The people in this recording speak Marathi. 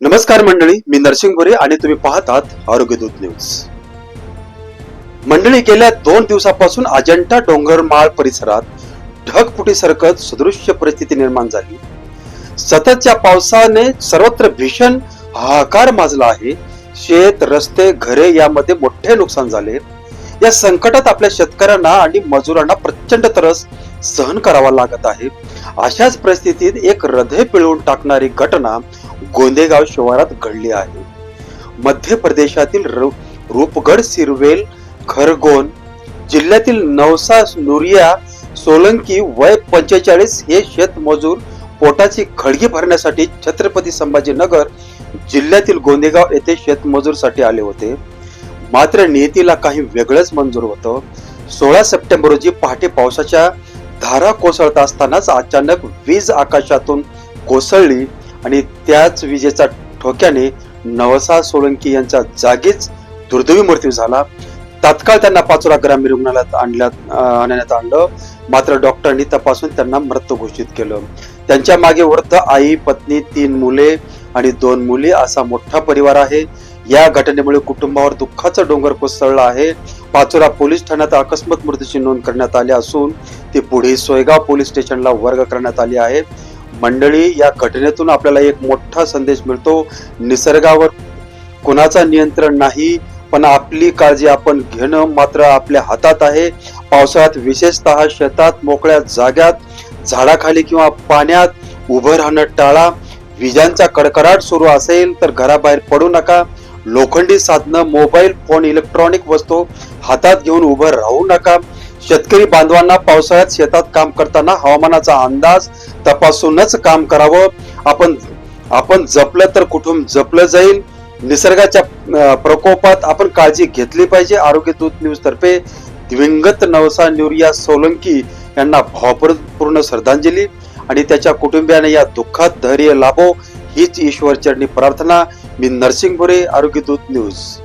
नमस्कार मंडळी मी नरसिंग भुरे आणि तुम्ही पाहतात आरोग्यदूत न्यूज. मंडळी गेल्या दोन दिवसापासून अजंठा डोंगरमाळ परिसरात ढगफुटी सरकत सदृश्य परिस्थिती निर्माण झाली. सततच्या पावसाने सर्वत्र भीषण हाहाकार माजला आहे. शेत रस्ते घरे यामध्ये मोठे नुकसान झाले. या संकटात आपल्या शेतकऱ्यांना आणि मजुरांना प्रचंड त्रस सहन करावा लागत आहे. अशाच परिस्थितीत एक हृदय पिळवून टाकणारी घटना गोंदेगाव शिवारात घडली आहे. मध्य प्रदेशातील रूपगड सिरवेल खरगोन जिल्ह्यातील नवसा नुरिया सोलंकी वय पंचेचाळीस हे शेतमजूर पोटाची खळगी भरण्यासाठी छत्रपती संभाजीनगर जिल्ह्यातील गोंदेगाव येथे शेतमजूरसाठी आले होते. मात्र नियतीला काही वेगळंच मंजूर होतं. सोळा सप्टेंबर रोजी पहाटे पावसाच्या धारा कोसळत असतानाच अचानक वीज आकाशातून कोसळली आणि त्याच विजेचा ठोक्याने नवसा सोळंकी यांचा जागीच दुर्दैवी मृत्यू झाला. तात्काळ त्यांना पाचोरा ग्रामीण रुग्णालयात आणण्यात आणण्यात आणलं मात्र डॉक्टरांनी तपासून त्यांना मृत घोषित केलं. त्यांच्या मागे वृद्ध आई पत्नी तीन मुले आणि दोन मुली असा मोठा परिवार आहे. या घटनेमुळे कुटुंबावर दुःखाचा डोंगर कोसळला आहे. पाचोरा पोलीस ठाण्यात अकस्मात मृत्यूची नोंद करण्यात आली असून ती पुढे सोयगाव पोलीस स्टेशनला वर्ग करण्यात आली आहे. मंडळी या घटनेतून आपल्याला एक मोठा संदेश मिळतो. निसर्गावर कुणाचा नियंत्रण नाही पण आपली काळजी आपण घेणं मात्र आपल्या हातात आहे. पावसाळ्यात विशेषतः शेतात मोकळ्या जाग्यात झाडाखाली किंवा पाण्यात उभं राहणं टाळा. विजांचा कडकडाट सुरू असेल तर घराबाहेर पडू नका. लोखंडी साधनं मोबाईल फोन इलेक्ट्रॉनिक वस्तू हातात घेऊन उभं राहू नका. शेतकरी बांधवांना पावसाळ्यात शेतात काम करताना हवामानाचा अंदाज तपासूनच काम करावं. आपण आपण जपलं तर कुठून जपलं जाईल? निसर्गाच्या प्रकोपात आपण काळजी घेतली पाहिजे. आरोग्य दूत न्यूज तर्फे दिवंगत नवसा न्यूरिया सोलंकी यांना भावपूर्ण श्रद्धांजली. आणि त्याच्या कुटुंबियाने या दुःखात धैर्य लाभो. हीच ईश्वरचरणी प्रार्थना मी नरसिंग भुरे आरोग्य दूत न्यूज.